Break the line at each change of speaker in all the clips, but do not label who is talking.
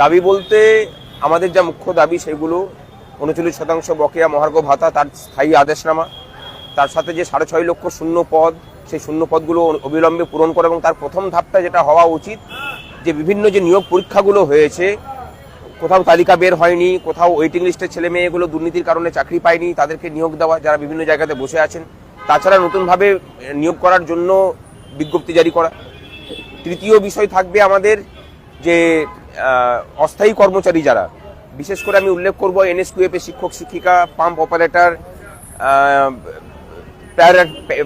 দাবি বলতে আমাদের যা মুখ্য দাবি সেগুলো উনচল্লিশ শতাংশ বকেয়া মহার্ঘ ভাতা, তার স্থায়ী আদেশনামা, তার সাথে যে সাড়ে ছয় লক্ষ শূন্য পদ, সেই শূন্য পদগুলো অবিলম্বে পূরণ করা এবং তার প্রথম ধাপটা যেটা হওয়া উচিত, যে বিভিন্ন যে নিয়োগ পরীক্ষাগুলো হয়েছে, কোথাও তালিকা বের হয়নি, কোথাও ওয়েটিং লিস্টের ছেলে মেয়েগুলো দুর্নীতির কারণে চাকরি পায়নি, তাদেরকে নিয়োগ দেওয়া, যারা বিভিন্ন জায়গাতে বসে আছেন, তাছাড়া নতুনভাবে নিয়োগ করার জন্য বিজ্ঞপ্তি জারি করা। তৃতীয় বিষয় থাকবে আমাদের যে অস্থায়ী কর্মচারী যারা, বিশেষ করে আমি উল্লেখ করব এনএসকিউএফ শিক্ষক, শিক্ষিকা, পাম্প অপারেটর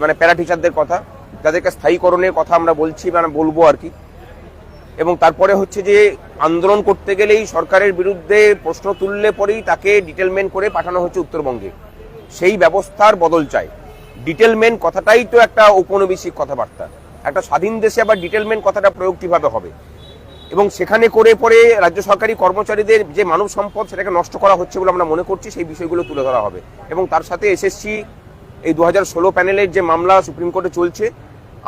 মানে প্যারা টিচারদের কথা, যাদেরকে স্থায়ীকরণের কথা আমরা বলছি মানে বলব আর কি। এবং তারপরে হচ্ছে যে, আন্দোলন করতে গেলেই সরকারের বিরুদ্ধে প্রশ্ন তুললে পরেই তাকে ডিটেলমেন্ট করে পাঠানো হচ্ছে উত্তরবঙ্গে। সেই ব্যবস্থার বদল চাই। ডিটেলমেন্ট কথাটাই তো একটা ঔপনিবেশিক কথাবার্তা। একটা স্বাধীন দেশে আবার ডিটেলমেন্ট কথাটা প্রয়োগ কীভাবে হবে? এবং সেখানে করে পরে রাজ্য সরকারি কর্মচারীদের যে মানব সম্পদ সেটাকে নষ্ট করা হচ্ছে বলে আমরা মনে করছি, সেই বিষয়গুলো তুলে ধরা হবে। এবং তার সাথে এসএসসি, এই দু হাজার ষোলো প্যানেলের যে মামলা সুপ্রিম কোর্টে চলছে,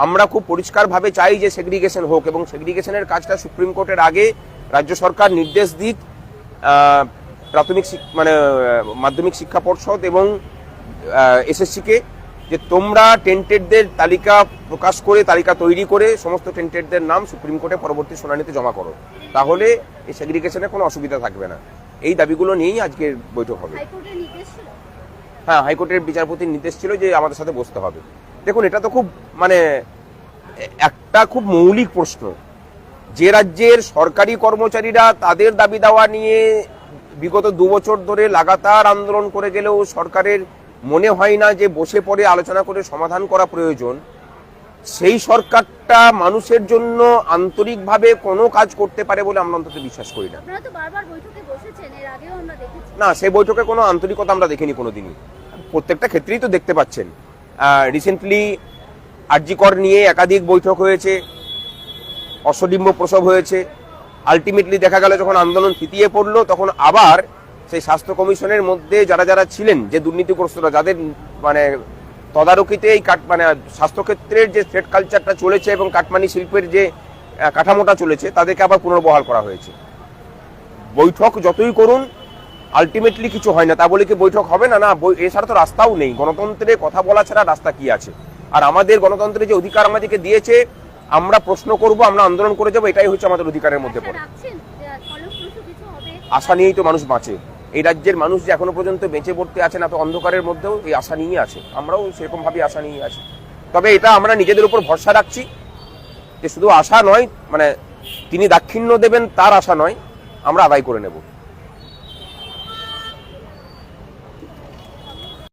আমরা খুব পরিষ্কারভাবে চাই যে সেগ্রিগেশন হোক এবং সেগ্রিগেশনের কাজটা সুপ্রিম কোর্টের আগে রাজ্য সরকার নির্দেশ দিক প্রাথমিক মানে মাধ্যমিক শিক্ষা পর্ষদ এবং এসএসসিকে যে তোমরা টেন্টেডদের তালিকা প্রকাশ করে তালিকা তৈরি করে সমস্ত টেন্টেডদের নাম সুপ্রিম কোর্টে পরবর্তী শুনানিতে জমা করো। তাহলে এই সেগ্রিগেশনে কোনো অসুবিধা থাকবে না। এই দাবিগুলো নিয়েই আজকের বৈঠক হবে। হ্যাঁ হাইকোর্টের বিচারপতির নির্দেশ ছিল যে আমাদের সাথে বসতে হবে। দেখুন এটা তো খুব মানে একটা খুব মৌলিক প্রশ্ন। যে রাজ্যের সরকারি কর্মচারীরা তাদের দাবি দাওয়া নিয়ে বিগত দু বছর ধরে লাগাতার আন্দোলন করে গেলেও সরকারের মনে হয় না যে বসে পড়ে আলোচনা করে সমাধান করা প্রয়োজন। সেই সরকারটা মানুষের জন্য আন্তরিকভাবে কোনো কাজ করতে পারে বলে আমরা অন্তত বিশ্বাস করি না। না সেই বৈঠকে কোনো আন্তরিকতা আমরা দেখিনি কোনোদিনই। প্রত্যেকটা ক্ষেত্রেই তো দেখতে পাচ্ছেন। রিসেন্টলি আরজিকর নিয়ে একাধিক বৈঠক হয়েছে অশ্বডিম্ব প্রসব হয়েছে। আলটিমেটলি দেখা গেল যখন আন্দোলন থিতিয়ে পড়ল তখন আবার সেই স্বাস্থ্য কমিশনের মধ্যে যারা যারা ছিলেন যে দুর্নীতিগ্রস্তরা যাদের মানে তদারকিতে এই কাট মানে স্বাস্থ্যক্ষেত্রের যে থ্রেড কালচারটা চলেছে এবং কাটমানি শিল্পের যে কাঠামোটা চলেছে তাদেরকে আবার পুনর্বহাল করা হয়েছে বৈঠক যতই করুন আলটিমেটলি কিছু হয় না তা বলে কি বৈঠক হবে না না এছাড়া তো রাস্তাও নেই গণতন্ত্রে কথা বলা ছাড়া রাস্তা কি আছে আর আমাদের গণতন্ত্রের যে অধিকার আমাদেরকে দিয়েছে আমরা প্রশ্ন করব আমরা আন্দোলন করে যাব এটাই হচ্ছে আমাদের অধিকারের মধ্যে পড়ে আশা নিয়েই তো মানুষ বাঁচে এই রাজ্যের মানুষ যে এখনও পর্যন্ত বেঁচে পড়তে আছেন এত অন্ধকারের মধ্যেও এই আশা নিয়ে আছে। আমরাও সেরকম ভাবে আশা নিয়ে আছি। তবে এটা আমরা নিজেদের উপর ভরসা রাখছি যে শুধু আশা নয় মানে তিনি দাক্ষিণ্য দেবেন, তার আশা নয়, আমরা আদায় করে নেব।